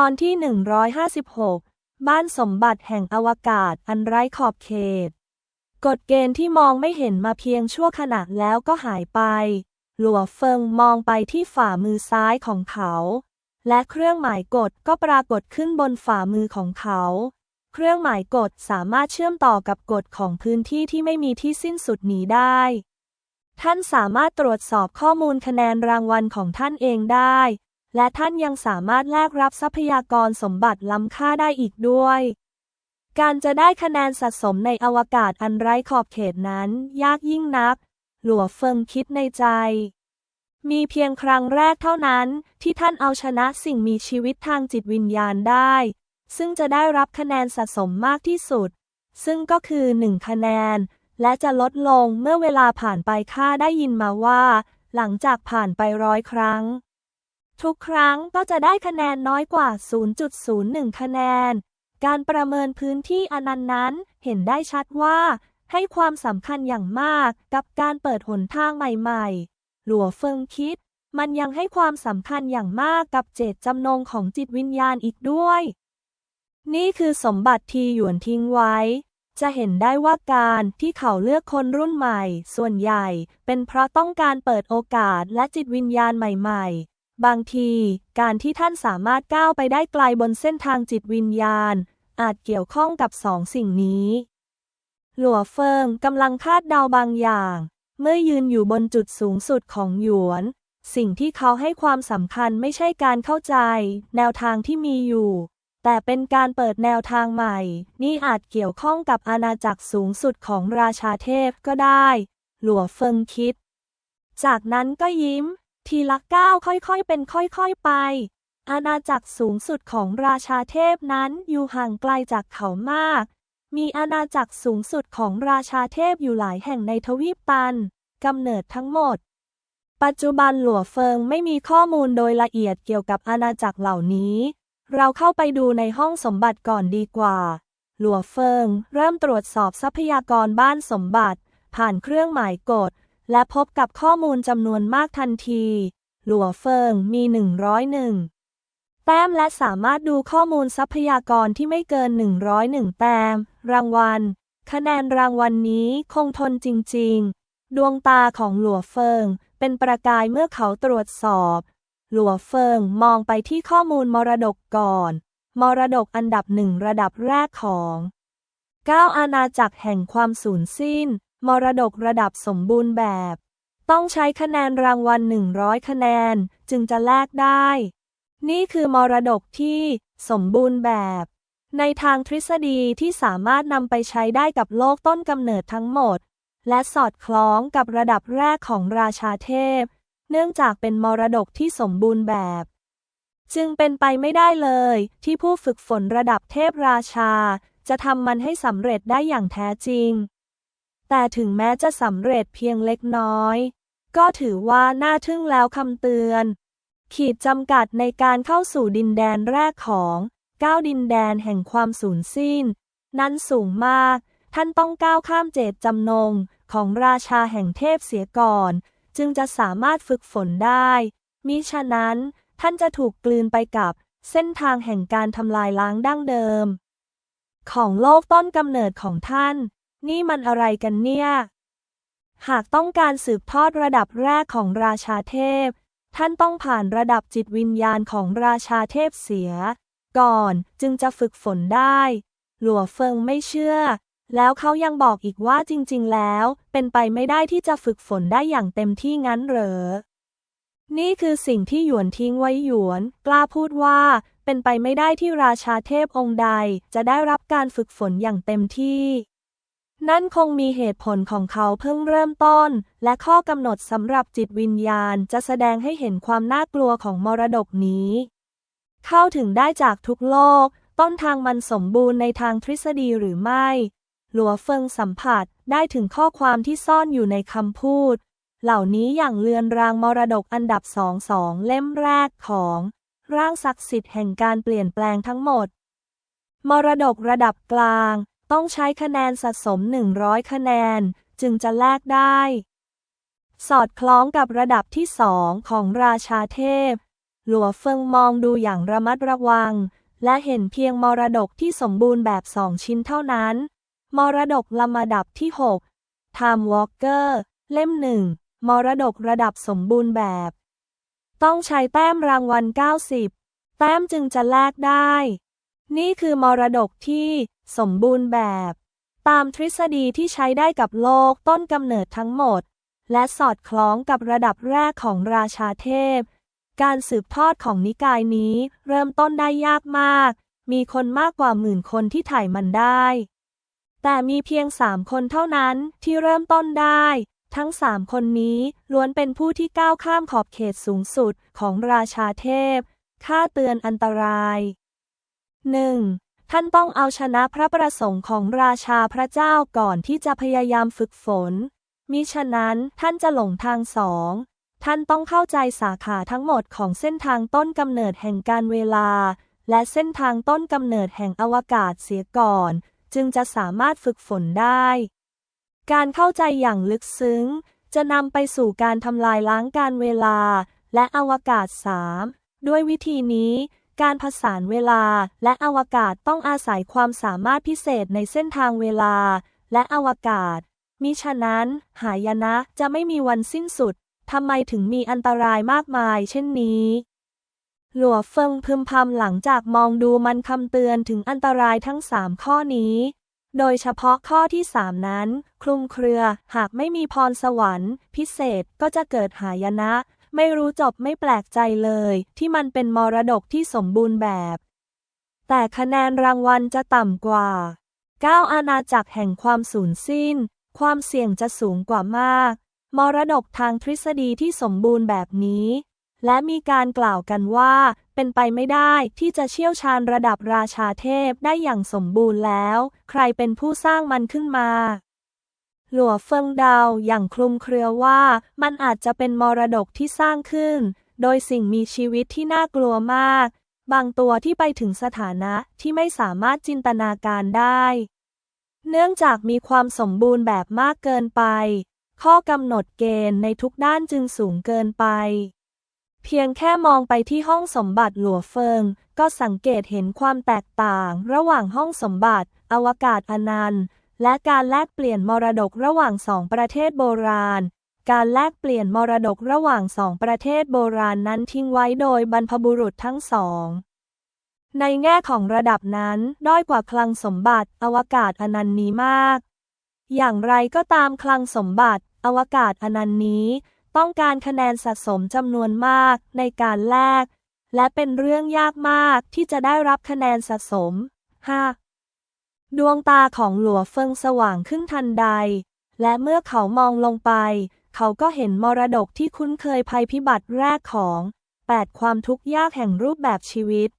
ตอนที่ 156 บ้านสมบัติแห่งอวกาศอันไร้ขอบเขต กฎเกณฑ์ที่มองไม่เห็นมาเพียงชั่วขณะแล้วก็หายไป หลัวเฟิงมองไปที่ฝ่ามือซ้ายของเขา และเครื่องหมายกฎก็ปรากฏขึ้นบนฝ่ามือของเขา เครื่องหมายกฎสามารถเชื่อมต่อกับกฎของพื้นที่ที่ไม่มีที่สิ้นสุดนี้ได้ ท่านสามารถตรวจสอบข้อมูลคะแนนรางวัลของท่านเองได้ และท่านยังสามารถแลกรับทรัพยากรสมบัติล้ำค่าได้อีกด้วย การจะได้คะแนนสะสมในอวกาศอันไร้ขอบเขตนั้น ยากยิ่งนัก หลัวเฟิงคิดในใจ มีเพียงครั้งแรกเท่านั้นที่ท่านเอาชนะสิ่งมีชีวิตทางจิตวิญญาณได้ ซึ่งจะได้รับคะแนนสะสมมากที่สุด ซึ่งก็คือหนึ่งคะแนน และจะลดลงเมื่อเวลาผ่านไปค่าได้ยินมาว่า หลังจากผ่านไปร้อยครั้ง ทุกครั้งก็จะได้คะแนนน้อยกว่า 0.01 คะแนน การประเมินพื้นที่อนันต์นั้นเห็นได้ชัดว่า ให้ความสำคัญอย่างมากกับการเปิดหนทางใหม่ๆ หลัวเฟิงคิด มันยังให้ความสำคัญอย่างมากกับเจตจำนงของจิตวิญญาณอีกด้วย นี่คือสมบัติที่หยวนทิ้งไว้ จะเห็นได้ว่าการที่เขาเลือกคนรุ่นใหม่ ส่วนใหญ่เป็นเพราะต้องการเปิดโอกาสและจิตวิญญาณใหม่ ๆ บางที การที่ท่านสามารถก้าวไปได้ไกลบนเส้นทางจิตวิญญาณ อาจเกี่ยวข้องกับสองสิ่งนี้ หลัวเฟิงกำลังคาดเดาบางอย่าง เมื่อยืนอยู่บนจุดสูงสุดของหยวน สิ่งที่เขาให้ความสำคัญไม่ใช่การเข้าใจ แนวทางที่มีอยู่ แต่เป็นการเปิดแนวทางใหม่ นี่อาจเกี่ยวข้องกับอาณาจักรสูงสุดของราชาเทพก็ได้ หลัวเฟิงคิด จากนั้นก็ยิ้ม ทีละก้าวค่อยๆเป็นค่อยๆไป อาณาจักรสูงสุดของราชาเทพนั้นอยู่ห่างไกลจากเขามาก มีอาณาจักรสูงสุดของราชาเทพอยู่หลายแห่งในทวีปตันกำเนิดทั้งหมด ปัจจุบันหลัวเฟิงไม่มีข้อมูลโดยละเอียดเกี่ยวกับอาณาจักรเหล่านี้ เราเข้าไปดูในห้องสมบัติก่อนดีกว่า หลัวเฟิงเริ่มตรวจสอบทรัพยากรบ้านสมบัติ ผ่านเครื่องหมายกด และพบกับข้อมูลจำนวนมากทันที หลัวเฟิงมี 101 แต้มและสามารถดูข้อมูลทรัพยากรที่ไม่เกิน 101 แต้ม รางวัล คะแนนรางวัลนนี้คงทนจริง ๆ ดวงตาของหลัวเฟิงเป็นประกายเมื่อเขาตรวจสอบ หลัวเฟิงมองไปที่ข้อมูลมรดกก่อน มรดกอันดับหนึ่งระดับแรกของ 9 อาณาจักรแห่งความสูญสิ้น มรดกระดับสมบูรณ์แบบ ต้องใช้คะแนนรางวัล 100 คะแนน จึงจะแลกได้ นี่คือมรดกที่สมบูรณ์แบบ ในทางทฤษฎีที่สามารถนำไปใช้ได้กับโลกต้นกำเนิดทั้งหมด และสอดคล้องกับระดับแรกของราชาเทพ เนื่องจากเป็นมรดกที่สมบูรณ์แบบ จึงเป็นไปไม่ได้เลย ที่ผู้ฝึกฝนระดับเทพราชา จะทำมันให้สำเร็จได้อย่างแท้จริง แต่ถึงแม้จะสำเร็จเพียงเล็กน้อย ก็ถือว่าน่าทึ่งแล้วคำเตือน ขีดจำกัดในการเข้าสู่ดินแดนแรกของก้าวดินแดนแห่งความสูญสิ้น นั้นสูงมาก ท่านต้องก้าวข้ามเจตจำนงของราชาแห่งเทพเสียก่อน จึงจะสามารถฝึกฝนได้ มิฉะนั้นท่านจะถูกกลืนไปกับเส้นทางแห่งการทำลายล้างดั้งเดิม ของโลกต้นกำเนิดของท่าน นี่มันอะไรกันเนี่ย หากต้องการสืบทอดระดับแรกของราชาเทพ ท่านต้องผ่านระดับจิตวิญญาณของราชาเทพเสีย ก่อนจึงจะฝึกฝนได้ หลัวเฟิงไม่เชื่อ แล้วเขายังบอกอีกว่าจริง ๆ แล้ว เป็นไปไม่ได้ที่จะฝึกฝนได้อย่างเต็มที่งั้นเหรอ นี่คือสิ่งที่หยวนทิ้งไว้หยวน กล้าพูดว่าเป็นไปไม่ได้ที่ราชาเทพองค์ใดจะได้รับการฝึกฝนอย่างเต็มที่ นั่นคงมีเหตุผลของเขาเพิ่งเริ่มต้น และข้อกำหนดสำหรับจิตวิญญาณจะแสดงให้เห็นความน่ากลัวของมรดกนี้ เข้าถึงได้จากทุกโลก ต้นทางมันสมบูรณ์ในทางทฤษฎีหรือไม่ หลัวเฟิงสัมผัสได้ถึงข้อความที่ซ่อนอยู่ในคำพูด เหล่านี้อย่างเลือนรางมรดกอันดับสองสองเล่มแรกของ ร่างศักดิ์สิทธิ์แห่งการเปลี่ยนแปลงทั้งหมด มรดกระดับกลาง ต้องใช้คะแนนสะสม 100 คะแนน จึงจะแลกได้ สอดคล้องกับระดับที่สองของราชาเทพ หลัวเฟิงมองดูอย่างระมัดระวัง และเห็นเพียงมรดกที่สมบูรณ์แบบสองชิ้นเท่านั้น มรดกลำดับที่ 6 Time Walker เล่มหนึ่งมรดกระดับสมบูรณ์แบบ ต้องใช้แต้มรางวัล 90 แต้มจึงจะแลกได้ นี่คือมรดกที่สมบูรณ์แบบ ตามทฤษฎีที่ใช้ได้กับโลกต้นกำเนิดทั้งหมด และสอดคล้องกับระดับแรกของราชาเทพ การสืบทอดของนิกายนี้ เริ่มต้นได้ยากมาก มีคนมากกว่าหมื่นคนที่ถ่ายมันได้ แต่มีเพียงสามคนเท่านั้นที่เริ่มต้นได้ ทั้งสามคนนี้ล้วนเป็นผู้ที่ก้าวข้ามขอบเขตสูงสุดของราชาเทพ ค่าเตือนอันตราย 1. ท่านต้องเอาชนะพระประสงค์ของราชาพระเจ้าก่อนที่จะพยายามฝึกฝน มิฉะนั้นท่านจะหลงทางสอง ท่านต้องเข้าใจสาขาทั้งหมดของเส้นทางต้นกำเนิดแห่งการเวลา และเส้นทางต้นกำเนิดแห่งอวกาศเสียก่อน จึงจะสามารถฝึกฝนได้ การเข้าใจอย่างลึกซึ้ง จะนำไปสู่การทำลายล้างการเวลา และอวกาศสามด้วยวิธีนี้ การผสานเวลาและอวกาศต้องอาศัยความสามารถพิเศษในเส้นทางเวลาและอวกาศ มิฉะนั้น หายนะจะไม่มีวันสิ้นสุด ทำไมถึงมีอันตรายมากมายเช่นนี้ หลัวเฟิงพึมพำหลังจากมองดูมันคำเตือนถึงอันตรายทั้งสามข้อนี้ โดยเฉพาะข้อที่สามนั้น คลุมเครือ หากไม่มีพรสวรรค์ พิเศษก็จะเกิดหายนะ ไม่รู้จบไม่แปลกใจเลย ที่มันเป็นมรดกที่สมบูรณ์แบบ แต่คะแนนรางวัลจะต่ำกว่า 9 อาณาจักรแห่งความสูญสิ้น ความเสี่ยงจะสูงกว่ามาก มรดกทางทฤษฎีที่สมบูรณ์แบบนี้ และมีการกล่าวกันว่า เป็นไปไม่ได้ที่จะเชี่ยวชาญระดับราชาเทพได้อย่างสมบูรณ์แล้ว ใครเป็นผู้สร้างมันขึ้นมา หลัวเฟิงดาอย่างคลุมเครือว่า มันอาจจะเป็นมรดกที่สร้างขึ้น โดยสิ่งมีชีวิตที่น่ากลัวมาก บางตัวที่ไปถึงสถานะที่ไม่สามารถจินตนาการได้ เนื่องจากมีความสมบูรณ์แบบมากเกินไป ข้อกำหนดเกณฑ์ในทุกด้านจึงสูงเกินไป เพียงแค่มองไปที่ห้องสมบัติหลัวเฟิง ก็สังเกตเห็นความแตกต่าง ระหว่างห้องสมบัติ อวกาศอนันต์ และการแลกเปลี่ยนมรดกระหว่างสองประเทศโบราณ การแลกเปลี่ยนมรดกระหว่างสองประเทศโบราณนั้นทิ้งไว้โดยบรรพบุรุษทั้งสอง ในแง่ของระดับนั้นด้อยกว่าคลังสมบัติอวกาศอนันต์นี้มาก อย่างไรก็ตามคลังสมบัติอวกาศอนันต์นี้ ต้องการคะแนนสะสมจำนวนมากในการแลกและเป็นเรื่องยากมากที่จะได้รับคะแนนสะสม 5. ดวงตาของหลัวเฟิงสว่างขึ้นทันใด และเมื่อเขามองลงไป เขาก็เห็นมรดกที่คุ้นเคยภัยพิบัติแรกของ 8 ความทุกข์ยากแห่งรูปแบบชีวิต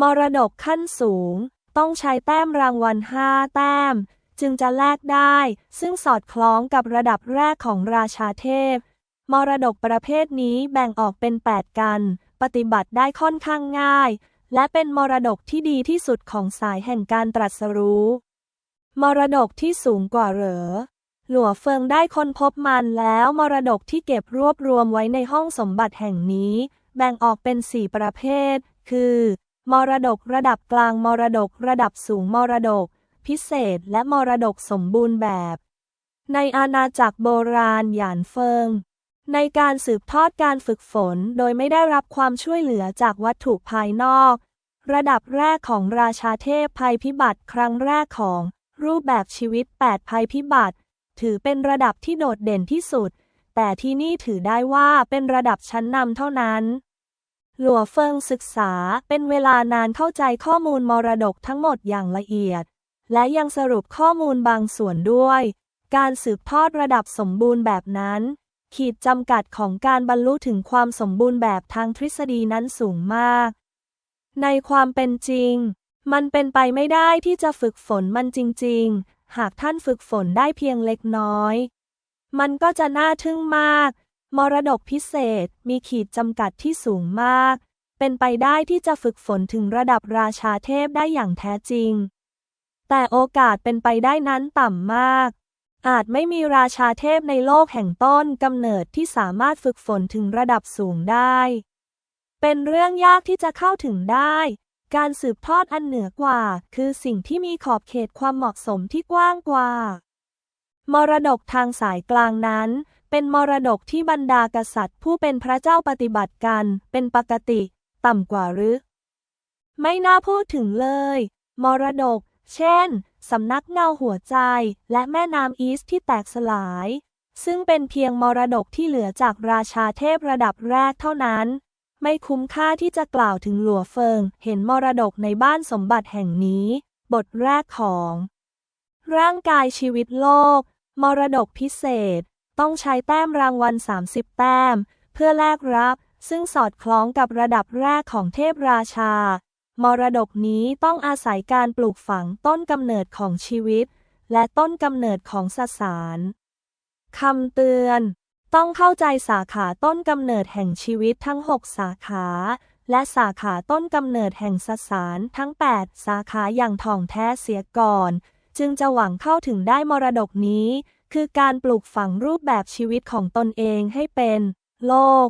มรดกขั้นสูง ต้องใช้แต้มรางวัล 5 แต้ม จึงจะแลกได้ ซึ่งสอดคล้องกับระดับแรกของราชาเทพ มรดกประเภทนี้แบ่งออกเป็น 8 กัน ปฏิบัติได้ค่อนข้างง่าย และเป็นมรดกที่ดีที่สุดของสายแห่งการตรัสรู้ มรดกที่สูงกว่าเหรอ หลัวเฟิงได้ค้นพบมันแล้วมรดกที่เก็บรวบรวมไว้ในห้องสมบัติแห่งนี้ แบ่งออกเป็น4ประเภท คือ มรดกระดับกลางมรดกระดับสูงมรดก พิเศษและมรดกสมบูรณ์แบบ ในอาณาจักรโบราณหยานเฟิง ในการสืบทอดการฝึกฝนโดยไม่ได้รับความช่วยเหลือจากวัตถุภายนอก ระดับแรกของราชาเทพภัยพิบัติครั้งแรกของ รูปแบบชีวิต 8 ภัยพิบัติ ถือเป็นระดับที่โดดเด่นที่สุด แต่ที่นี่ถือได้ว่าเป็นระดับชั้นนำเท่านั้นหลัวเฟิงศึกษาเป็นเวลานานเข้าใจข้อมูลมรดกทั้งหมดอย่างละเอียด และยังสรุปข้อมูลบางส่วนด้วย การสืบทอดระดับสมบูรณ์แบบนั้น ขีดจำกัดของการบรรลุถึงความสมบูรณ์แบบทางทฤษฎีนั้นสูงมาก ในความเป็นจริง มันเป็นไปไม่ได้ที่จะฝึกฝนมันจริง ๆ หากท่านฝึกฝนได้เพียงเล็กน้อย มันก็จะน่าทึ่งมาก มรดกพิเศษมีขีดจำกัดที่สูงมาก เป็นไปได้ที่จะฝึกฝนถึงระดับราชาเทพได้อย่างแท้จริง แต่โอกาสเป็นไปได้นั้นต่ำมาก อาจไม่มีราชาเทพในโลกแห่งต้นกำเนิดที่สามารถฝึกฝนถึงระดับสูงได้ เป็นเรื่องยากที่จะเข้าถึงได้ การสืบทอดอันเหนือกว่า คือสิ่งที่มีขอบเขตความเหมาะสมที่กว้างกว่า มรดกทางสายกลางนั้น เป็นมรดกที่บรรดากษัตริย์ ผู้เป็นพระเจ้าปฏิบัติกัน เป็นปกติ ต่ำกว่าหรือ ไม่น่าพูดถึงเลย มรดก เช่น สำนักเงาหัวใจ และแม่น้ำอีสที่แตกสลาย ซึ่งเป็นเพียงมรดกที่เหลือจากราชาเทพระดับแรกเท่านั้น ไม่คุ้มค่าที่จะกล่าวถึงหลัวเฟิง เห็นมรดกในบ้านสมบัติแห่งนี้ บทแรกของ ร่างกายชีวิตโลก มรดกพิเศษ ต้องใช้แต้มรางวัล 30 แต้ม เพื่อแลกรับ ซึ่งสอดคล้องกับระดับแรกของเทพราชา มรดกนี้ต้องอาศัยการปลูกฝังต้นกำเนิดของชีวิต และต้นกำเนิดของสสารคำเตือน ต้องเข้าใจสาขาต้นกำเนิดแห่งชีวิตทั้ง 6 สาขา และสาขาต้นกำเนิดแห่งสสารทั้ง 8 สาขาอย่างถ่องแท้เสียก่อน จึงจะหวังเข้าถึงได้มรดกนี้ คือการปลูกฝังรูปแบบชีวิตของตนเองให้เป็น โลก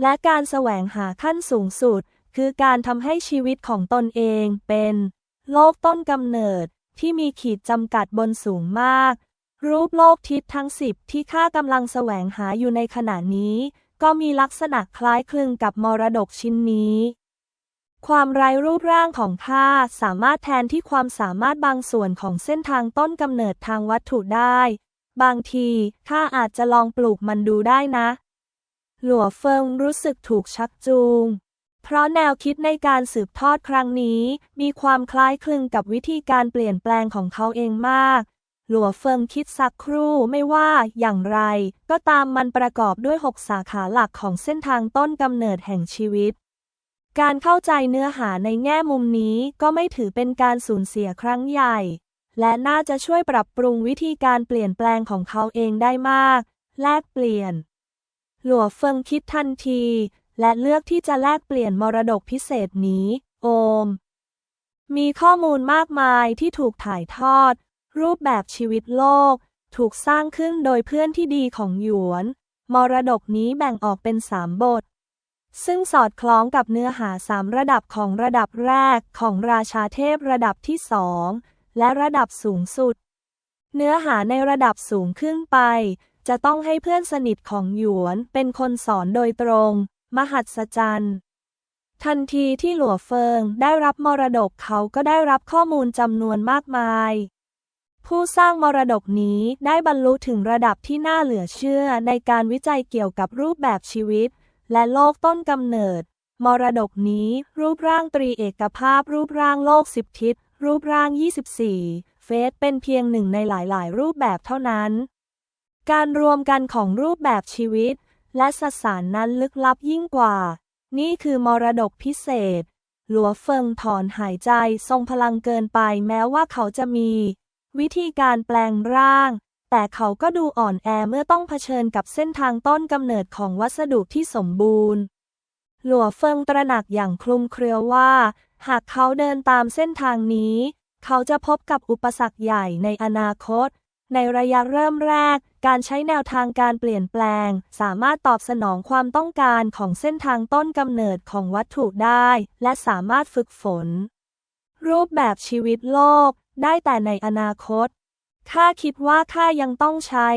และการแสวงหาขั้นสูงสุด คือการทำให้ชีวิตของตนเองเป็นโลกต้นกำเนิดที่มีขีดจำกัดบนสูงมาก รูปโลกทิศทั้งสิบที่ข้ากำลังแสวงหาอยู่ในขณะนี้ ก็มีลักษณะคล้ายคลึงกับมรดกชิ้นนี้ ความไร้รูปร่างของข้าสามารถแทนที่ความสามารถบางส่วนของเส้นทางต้นกำเนิดทางวัตถุได้ บางทีข้าอาจจะลองปลูกมันดูได้นะ หลัวเฟิงรู้สึกถูกชักจูง เพราะแนวคิดในการสืบทอดครั้งนี้ มีความคล้ายคลึงกับวิธีการเปลี่ยนแปลงของเขาเองมาก หลัวเฟิงคิดสักครู่ไม่ว่าอย่างไร ก็ตามมันประกอบด้วยหกสาขาหลักของเส้นทางต้นกำเนิดแห่งชีวิต การเข้าใจเนื้อหาในแง่มุมนี้ก็ไม่ถือเป็นการสูญเสียครั้งใหญ่ และน่าจะช่วยปรับปรุงวิธีการเปลี่ยนแปลงของเขาเองได้มาก แลกเปลี่ยน หลัวเฟิงคิดทันที และเลือกที่จะแลกเปลี่ยนมรดกพิเศษนี้ โอม มีข้อมูลมากมายที่ถูกถ่ายทอด รูปแบบชีวิตโลก ถูกสร้างขึ้นโดยเพื่อนที่ดีของหยวน มรดกนี้แบ่งออกเป็นสามบท ซึ่งสอดคล้องกับเนื้อหาสามระดับของระดับแรกของราชาเทพระดับที่สองและระดับสูงสุด เนื้อหาในระดับสูงขึ้นไป จะต้องให้เพื่อนสนิทของหยวนเป็นคนสอนโดยตรง มหัศจรรย์ ทันทีที่หลัวเฟิงได้รับมรดกเขาก็ได้รับข้อมูลจำนวนมากมาย ผู้สร้างมรดกนี้ได้บรรลุถึงระดับที่น่าเหลือเชื่อในการวิจัยเกี่ยวกับรูปแบบชีวิต และโลกต้นกำเนิด มรดกนี้รูปร่างตรีเอกภาพ รูปร่างโลกสิบทิศ รูปร่าง 24 เฟสเป็นเพียงหนึ่งในหลาย ๆ รูปแบบเท่านั้นการรวมกันของรูปแบบชีวิต และสสารนั้นลึกลับยิ่งกว่า นี่คือมรดกพิเศษ หลัวเฟิงถอนหายใจทรงพลังเกินไปแม้ว่าเขาจะมี วิธีการแปลงร่าง แต่เขาก็ดูอ่อนแอเมื่อต้องเผชิญกับเส้นทางต้นกำเนิดของวัสดุที่สมบูรณ์ หลัวเฟิงตระหนักอย่างคลุมเครือว่า หากเขาเดินตามเส้นทางนี้ เขาจะพบกับอุปสรรคใหญ่ในอนาคต ในระยะเริ่มแรก การใช้แนวทางการเปลี่ยนแปลง สามารถตอบสนองความต้องการของเส้นทางต้นกำเนิดของวัตถุได้ และสามารถฝึกฝน รูปแบบชีวิตโลก ได้แต่ในอนาคต ข้าคิดว่าข้ายังต้องใช้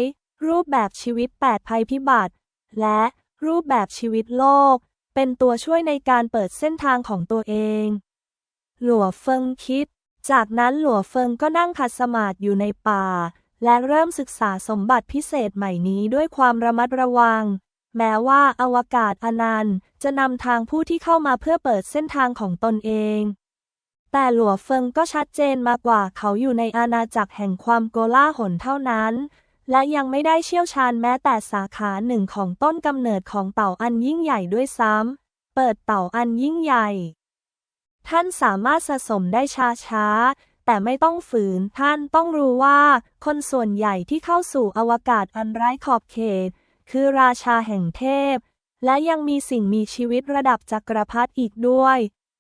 รูปแบบชีวิตแปดภัยพิบัติ และรูปแบบชีวิตโลก เป็นตัวช่วยในการเปิดเส้นทางของตัวเอง หลัวเฟิงคิด จากนั้นหลัวเฟิงก็นั่งขัดสมาธิอยู่ในป่า และเริ่มศึกษาสมบัติพิเศษใหม่นี้ด้วยความระมัดระวัง แม้ว่าอวกาศอนันต์จะนำทางผู้ที่เข้ามาเพื่อเปิดเส้นทางของตนเอง แต่หลัวเฟิงก็ชัดเจนมากกว่าเขาอยู่ในอาณาจักรแห่งความโกลาหลเท่านั้น และยังไม่ได้เชี่ยวชาญแม้แต่สาขาหนึ่งของต้นกำเนิดของเต่าอันยิ่งใหญ่ด้วยซ้ำเปิดเต่าอันยิ่งใหญ่ ท่านสามารถสะสมได้ช้าๆ แต่ไม่ต้องฝืนท่านต้องรู้ว่า คนส่วนใหญ่ที่เข้าสู่อวกาศอันไร้ขอบเขต คือราชาแห่งเทพ และยังมีสิ่งมีชีวิตระดับจักรพรรดิอีกด้วย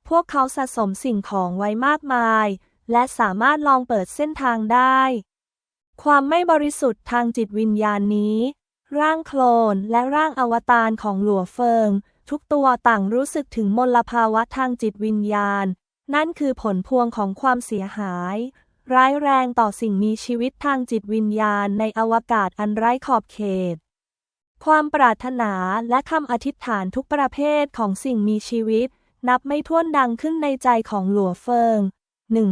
พวกเขาสะสมสิ่งของไว้มากมาย และสามารถลองเปิดเส้นทางได้ ความไม่บริสุทธิ์ทางจิตวิญญาณนี้ ร่างโคลนและร่างอวตารของหลัวเฟิง ทุกตัวต่างรู้สึกถึงมลภาวะทางจิตวิญญาณ นั่นคือผลพวงของความเสียหาย ร้ายแรงต่อสิ่งมีชีวิตทางจิตวิญญาณในอวกาศอันไร้ขอบเขต ความปรารถนาและคำอธิษฐานทุกประเภทของสิ่งมีชีวิต นับไม่ถ้วนดังขึ้นในใจของหลัวเฟิง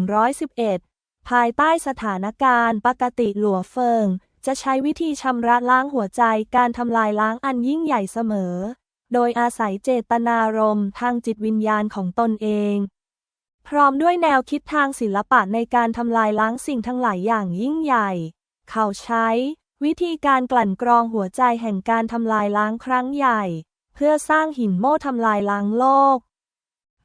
111 ภายใต้สถานการณ์ปกติหลัวเฟิง จะใช้วิธีชำระล้างหัวใจการทำลายล้างอันยิ่งใหญ่เสมอ โดยอาศัยเจตนารมณ์ทางจิตวิญญาณของตนเอง พร้อมด้วยแนวคิดทางศิลปะในการทำลายล้างสิ่งทั้งหลายอย่างยิ่งใหญ่ เขาใช้ วิธีการกลั่นกรองหัวใจแห่งการทำลายล้างครั้งใหญ่ เพื่อสร้างหินโม่ทำลายล้างโลก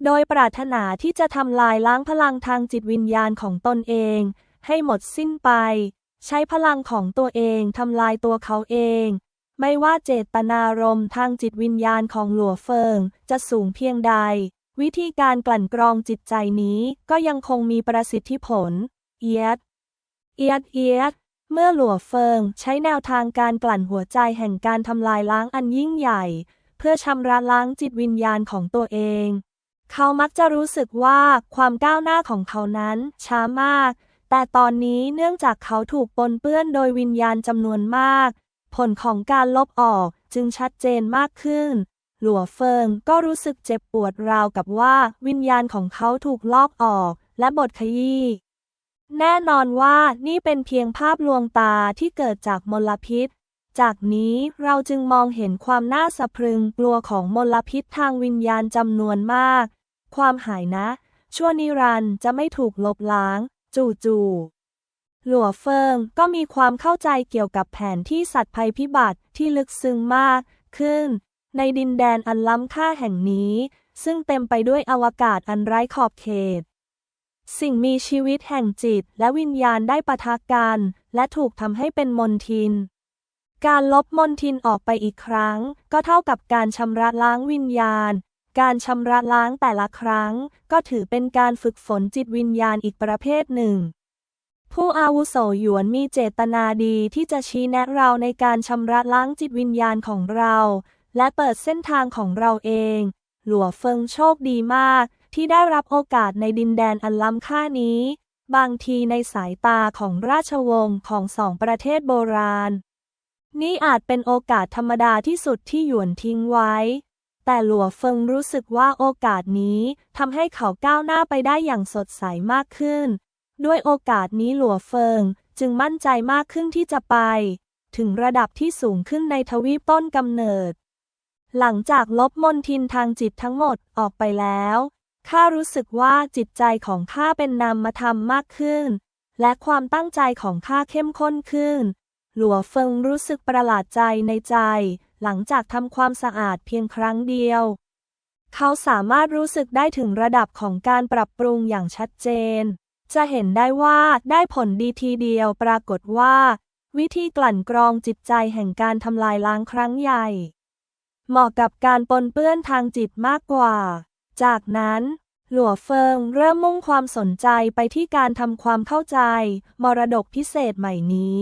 โดยปรารถนาที่จะทำลายล้างพลังทางจิตวิญญาณของตนเอง ให้หมดสิ้นไป ใช้พลังของตัวเองทำลายตัวเขาเอง ไม่ว่าเจตนารมณ์ทางจิตวิญญาณของหลัวเฟิงจะสูงเพียงใด วิธีการกลั่นกรองจิตใจนี้ก็ยังคงมีประสิทธิผล เอียด เอียด เอียด เมื่อหลัวเฟิงใช้แนวทางการกลั่นหัวใจแห่งการทำลายล้างอันยิ่งใหญ่ เพื่อชำระล้างจิตวิญญาณของตัวเอง เขามักจะรู้สึกว่าความก้าวหน้าของเขานั้นช้ามาก แต่ตอนนี้เนื่องจากเขาถูกปนเปื้อนโดยวิญญาณจำนวนมาก ผลของการลบออกจึงชัดเจนมากขึ้น หลัวเฟิงก็รู้สึกเจ็บปวดราวกับว่าวิญญาณของเขาถูกลอกออกและบดขยี้ แน่นอนว่านี่เป็นเพียงภาพลวงตาที่เกิดจากมลพิษ จากนี้เราจึงมองเห็นความน่าสะพรึงกลัวของมลพิษทางวิญญาณจำนวนมาก ความหายนะ ชั่วนิรันดร์จะไม่ถูกลบล้าง จู่ๆหลัวเฟิงก็มีความเข้าใจเกี่ยวกับแผนที่สัตว์ภัยพิบัติที่ลึกซึ้งมากขึ้น ในดินแดนอันล้ำค่าแห่งนี้ ซึ่งเต็มไปด้วยอวกาศอันไร้ขอบเขต สิ่งมีชีวิตแห่งจิตและวิญญาณได้ปะทะกัน และถูกทำให้เป็นมนทิน การลบมนทินออกไปอีกครั้ง ก็เท่ากับการชำระล้างวิญญาณ การชำระล้างแต่ละครั้ง ก็ถือเป็นการฝึกฝนจิตวิญญาณอีกประเภทหนึ่งผู้อาวุโสหยวนมีเจตนาดีที่จะชี้แนะเราในการชำระล้างจิตวิญญาณของเรา และเปิดเส้นทางของเราเอง หลัวเฟิงโชคดีมาก ที่ได้รับโอกาสในดินแดนอันล้ำค่านี้ บางทีในสายตาของราชวงศ์ของสองประเทศโบราณ นี่อาจเป็นโอกาสธรรมดาที่สุดที่หยวนทิ้งไว้ แต่หลัวเฟิงรู้สึกว่าโอกาสนี้ทำให้เขาก้าวหน้าไปได้อย่างสดใสมากขึ้น ด้วยโอกาสนี้หลัวเฟิงจึงมั่นใจมากขึ้นที่จะไป ถึงระดับที่สูงขึ้นในทวีปต้นกำเนิด หลังจากลบมนทินทางจิตทั้งหมดออกไปแล้ว ข้ารู้สึกว่าจิตใจของข้าเป็นนามธรรมมากขึ้น และความตั้งใจของข้าเข้มข้นขึ้น หลัวเฟิงรู้สึกประหลาดใจในใจ หลังจากทำความสะอาดเพียงครั้งเดียว เขาสามารถรู้สึกได้ถึงระดับของการปรับปรุงอย่างชัดเจน จะเห็นได้ว่าได้ผลดีทีเดียวปรากฏว่า วิธีกลั่นกรองจิตใจแห่งการทำลายล้างครั้งใหญ่ เหมาะกับการปนเปื้อนทางจิตมากกว่า จากนั้น หลัวเฟิงเริ่มมุ่งความสนใจไปที่การทำความเข้าใจ มรดกพิเศษใหม่นี้